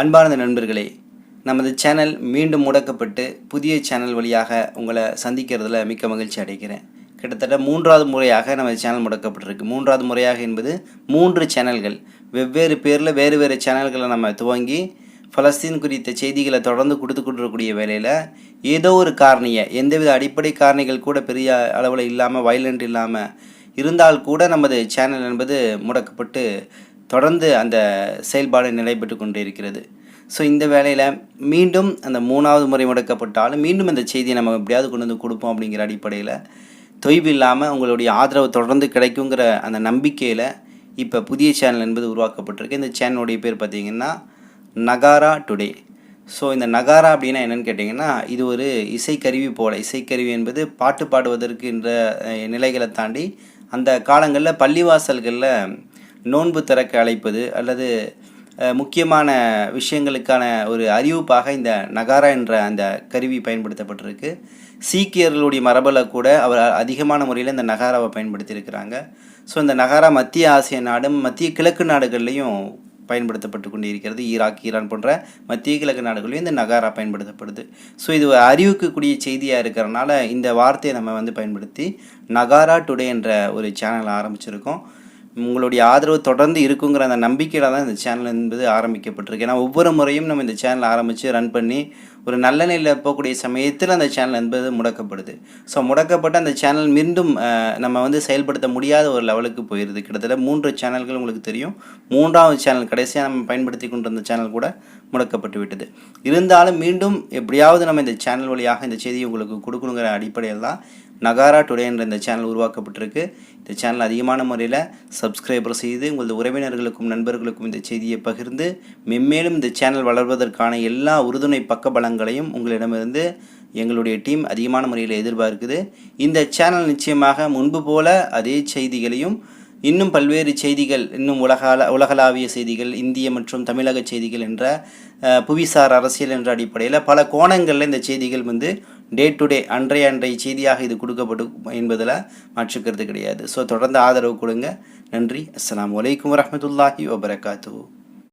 அன்பார்ந்த நண்பர்களே நமது சேனல் மீண்டும் முடக்கப்பட்டு புதிய சேனல் வழியாக உங்களை சந்திக்கிறதுல மிக்க மகிழ்ச்சி அடைகிறேன். கிட்டத்தட்ட மூன்றாவது முறையாக நமது சேனல் முடக்கப்பட்டிருக்கு. மூன்றாவது முறையாக என்பது மூன்று சேனல்கள். வெவ்வேறு பேரில் வேறு வேறு சேனல்களை நம்ம துவங்கி பலஸ்தீன் குறித்த செய்திகளை தொடர்ந்து கொடுத்து கொண்டிருக்கக்கூடிய வேலையில் ஏதோ ஒரு காரணியை எந்தவித அடிப்படை காரணிகள் கூட பெரிய அளவில் இல்லாமல் வயலண்ட் இல்லாமல் இருந்தால் கூட நமது சேனல் என்பது முடக்கப்பட்டு தொடர்ந்து அந்த செயல்பாடு நடைபெற்று கொண்டே இருக்கிறது. ஸோ இந்த வேளையில் மீண்டும் அந்த மூணாவது முறை முடக்கப்பட்டாலும் மீண்டும் இந்த செய்தியை நம்ம எப்படியாவது கொண்டு வந்து கொடுப்போம் அப்படிங்கிற அடிப்படையில் தொய்வு இல்லாமல் உங்களுடைய ஆதரவு தொடர்ந்து கிடைக்குங்கிற அந்த நம்பிக்கையில் இப்போ புதிய சேனல் என்பது உருவாக்கப்பட்டிருக்கு. இந்த சேனலுடைய பேர் பார்த்திங்கன்னா நகாரா டுடே. ஸோ இந்த நகாரா அப்படின்னா என்னென்னு கேட்டிங்கன்னா இது ஒரு இசைக்கருவி போல. இசைக்கருவி என்பது பாட்டு பாடுவதற்கு என்ற நிலைகளை தாண்டி அந்த காலங்களில் பள்ளிவாசல்களில் நோன்பு திறக்க அழைப்பது அல்லது முக்கியமான விஷயங்களுக்கான ஒரு அறிவிப்பாக இந்த நகாரா என்ற அந்த கருவி பயன்படுத்தப்பட்டிருக்கு. சீக்கியர்களுடைய மரபில் கூட அவர் அதிகமான முறையில் இந்த நகாராவை பயன்படுத்தியிருக்கிறாங்க. ஸோ இந்த நகாரா மத்திய ஆசிய நாடும் மத்திய கிழக்கு நாடுகள்லேயும் பயன்படுத்தப்பட்டு கொண்டு இருக்கிறது ஈராக் ஈரான் போன்ற மத்திய கிழக்கு நாடுகளிலும் இந்த நகாரா பயன்படுத்தப்படுது. ஸோ இது ஒரு அறிவிக்கக்கூடிய செய்தியாக இருக்கிறனால இந்த வார்த்தையை நம்ம வந்து பயன்படுத்தி நகாரா டுடே என்ற ஒரு சேனலை ஆரம்பிச்சிருக்கோம். உங்களுடைய ஆதரவு தொடர்ந்து இருக்குங்கிற அந்த நம்பிக்கையில் தான் இந்த சேனல் என்பது ஆரம்பிக்கப்பட்டிருக்கு. ஏன்னா ஒவ்வொரு முறையும் நம்ம இந்த சேனல் ஆரம்பித்து ரன் பண்ணி ஒரு நல்ல நிலையில் போகக்கூடிய சமயத்தில் அந்த சேனல் என்பது முடக்கப்படுது. ஸோ முடக்கப்பட்ட அந்த சேனல் மீண்டும் நம்ம வந்து செயல்படுத்த முடியாத ஒரு லெவலுக்கு போயிடுது கிட்டத்தட்ட மூன்று சேனல்கள் உங்களுக்கு தெரியும். மூன்றாவது சேனல் கடைசியாக நம்ம பயன்படுத்தி கொண்டிருந்த சேனல் கூட முடக்கப்பட்டு விட்டது. இருந்தாலும் மீண்டும் எப்படியாவது நம்ம இந்த சேனல் வழியாக இந்த செய்தியை உங்களுக்கு கொடுக்கணுங்கிற அடிப்படையில் தான் நகாரா டுடே என்ற இந்த சேனல் உருவாக்கப்பட்டிருக்கு. இந்த சேனல் அதிகமான முறையில் சப்ஸ்கிரைபர் செய்து உங்களது உறவினர்களுக்கும் நண்பர்களுக்கும் இந்த செய்தியை பகிர்ந்து மென்மேலும் இந்த சேனல் வளர்வதற்கான எல்லா உறுதுணை பக்கபலங்களையும் உங்களிடமிருந்து எங்களுடைய டீம் அதிகமான முறையில் எதிர்பார்க்குது. இந்த சேனல் நிச்சயமாக முன்பு போல அதே செய்திகளையும் இன்னும் பல்வேறு செய்திகள் இன்னும் உலகால உலகளாவிய செய்திகள் இந்திய மற்றும் தமிழக செய்திகள் என்ற புவிசார் அரசியல் என்ற அடிப்படையில் பல கோணங்களில் இந்த செய்திகள் வந்து டே டு டே அன்றைய அன்றைய செய்தியாக இது கொடுக்கப்படும் என்பதில் மாற்றுக்கிறது கிடையாது. ஸோ தொடர்ந்து ஆதரவு கொடுங்க. நன்றி. அஸ்லாம் வலைக்கம் வரமத்துல்லாஹி வபரகாத்து